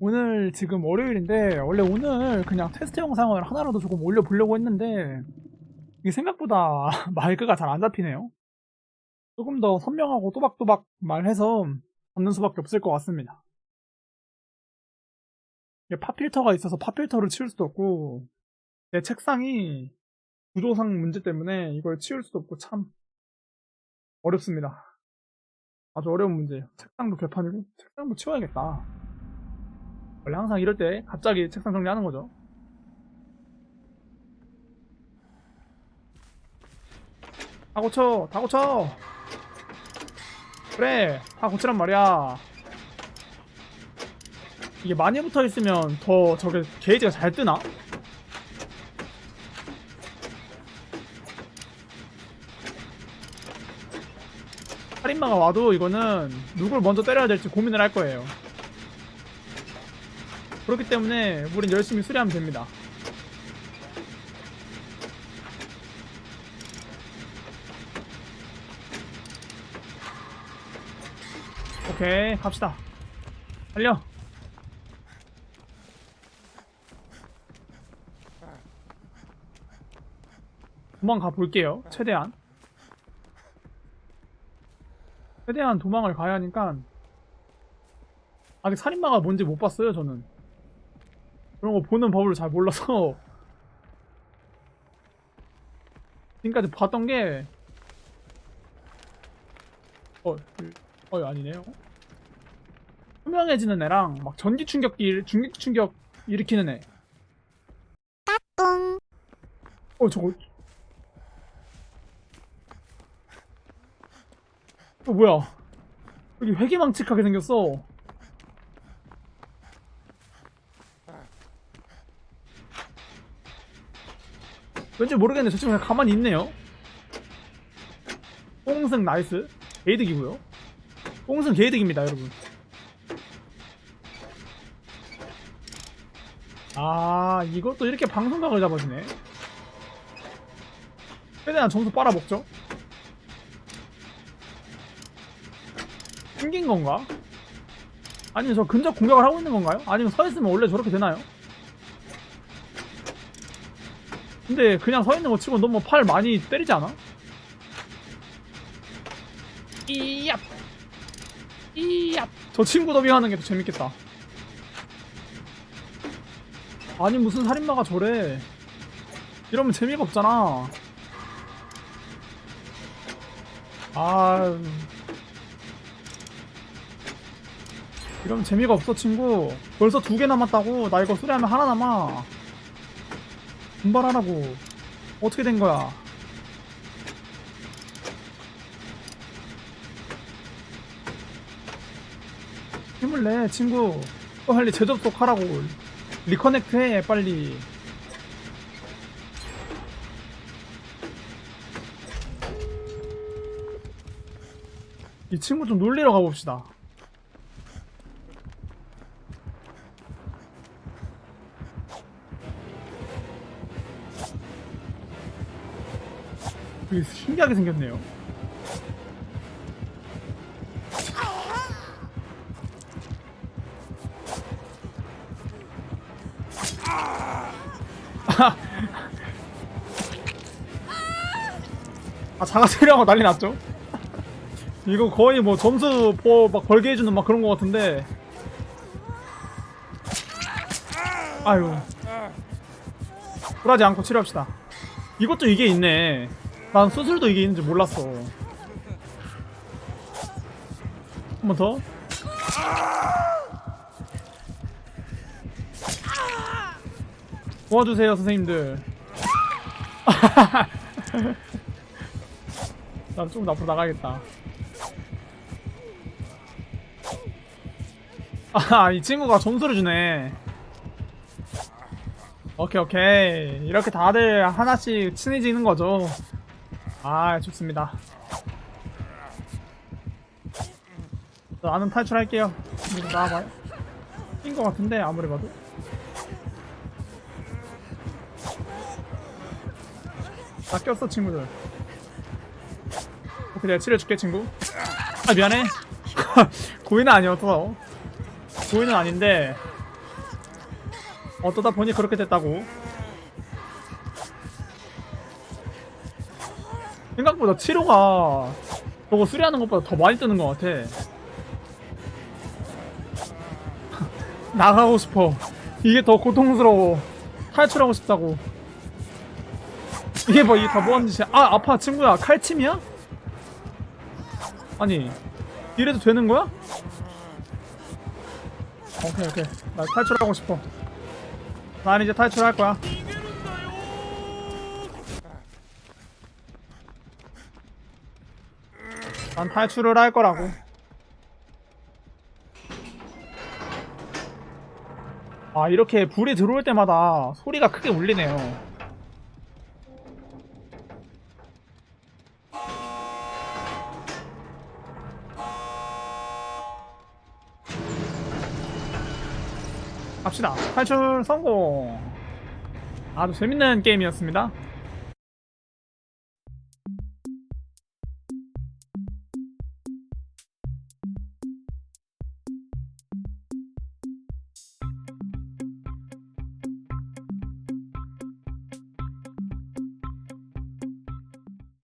오늘 지금 월요일인데 원래 오늘 그냥 테스트 영상을 하나라도 조금 올려보려고 했는데 이게 생각보다 마이크가 잘 안 잡히네요. 조금 더 선명하고 또박또박 말해서 잡는 수밖에 없을 것 같습니다. 이게 팝필터가 있어서 팝필터를 치울 수도 없고 내 책상이 구조상 문제 때문에 이걸 치울 수도 없고 참 어렵습니다. 아주 어려운 문제예요. 책상도 개판이고 책상도 치워야겠다. 원래 항상 이럴 때 갑자기 책상 정리하는 거죠. 다 고쳐, 다 고쳐. 그래, 다 고치란 말이야. 이게 많이 붙어 있으면 더 저게 게이지가 잘 뜨나? 살인마가 와도 이거는 누굴 먼저 때려야 될지 고민을 할 거예요. 그렇기 때문에 우린 열심히 수리하면 됩니다. 오케이, 갑시다. 달려. 도망가 볼게요. 최대한. 최대한 도망을 가야 하니까 아직 살인마가 뭔지 못 봤어요, 저는. 그런 거 보는 법을 잘 몰라서 지금까지 봤던 게 어, 어 아니네요. 투명해지는 애랑 막 전기 충격기 중기 충격 일으키는 애. 어 저거 어 뭐야 여기 회기망측하게 생겼어. 왠지 모르겠는데 저 친구 그냥 가만히 있네요. 뽕승 나이스. 게이득이고요. 뽕승 게이득입니다, 여러분. 아, 이것도 이렇게 방송각을 잡아주네. 최대한 점수 빨아먹죠? 생긴 건가? 아니면 저 근접 공격을 하고 있는 건가요? 아니면 서 있으면 원래 저렇게 되나요? 근데 그냥 서 있는 거 치고 너무 팔 많이 때리지 않아? 이얍! 이얍! 저 친구 더빙하는 게 더 재밌겠다. 아니 무슨 살인마가 저래. 이러면 재미가 없잖아. 아... 이러면 재미가 없어 친구. 벌써 두 개 남았다고. 나 이거 수리하면 하나 남아. 분발하라고. 어떻게 된 거야? 힘을 내, 친구. 빨리 재접속하라고. 리커넥트 해, 빨리. 이 친구 좀 놀리러 가봅시다. 되게 신기하게 생겼네요. 아, 자가 세려고 난리 났죠? 이거 거의 뭐 점수 뭐막 벌게 해주는 막 그런 거 같은데. 아유. 굴하지 않고 치료합시다. 이것도 이게 있네. 난 수술도 이게 있는지 몰랐어. 한 번 더. 도와주세요, 선생님들. 난 조금 앞으로 나가야겠다. 아, 이 친구가 점수를 주네. 오케이, 오케이. 이렇게 다들 하나씩 친해지는 거죠. 아, 좋습니다. 나는 탈출할게요. 나와봐요. 낀것 같은데, 아무리 봐도. 다 꼈어, 친구들. 오케이, 내가 치료해줄게, 친구. 아, 미안해. 고의는 아니었어. 고의는 아닌데, 어쩌다 보니 그렇게 됐다고. 생각보다 치료가 저거 수리하는 것보다 더 많이 뜨는 것 같아. 나가고 싶어. 이게 더 고통스러워. 탈출하고 싶다고. 이게 뭐, 이게 다 뭐하는 짓이야? 아, 아파, 친구야. 칼침이야? 아니, 이래도 되는 거야? 오케이, 오케이. 나 탈출하고 싶어. 난 이제 탈출할 거야. 난 탈출을 할 거라고. 아, 이렇게 불이 들어올 때마다 소리가 크게 울리네요. 갑시다. 탈출 성공. 아주 재밌는 게임이었습니다.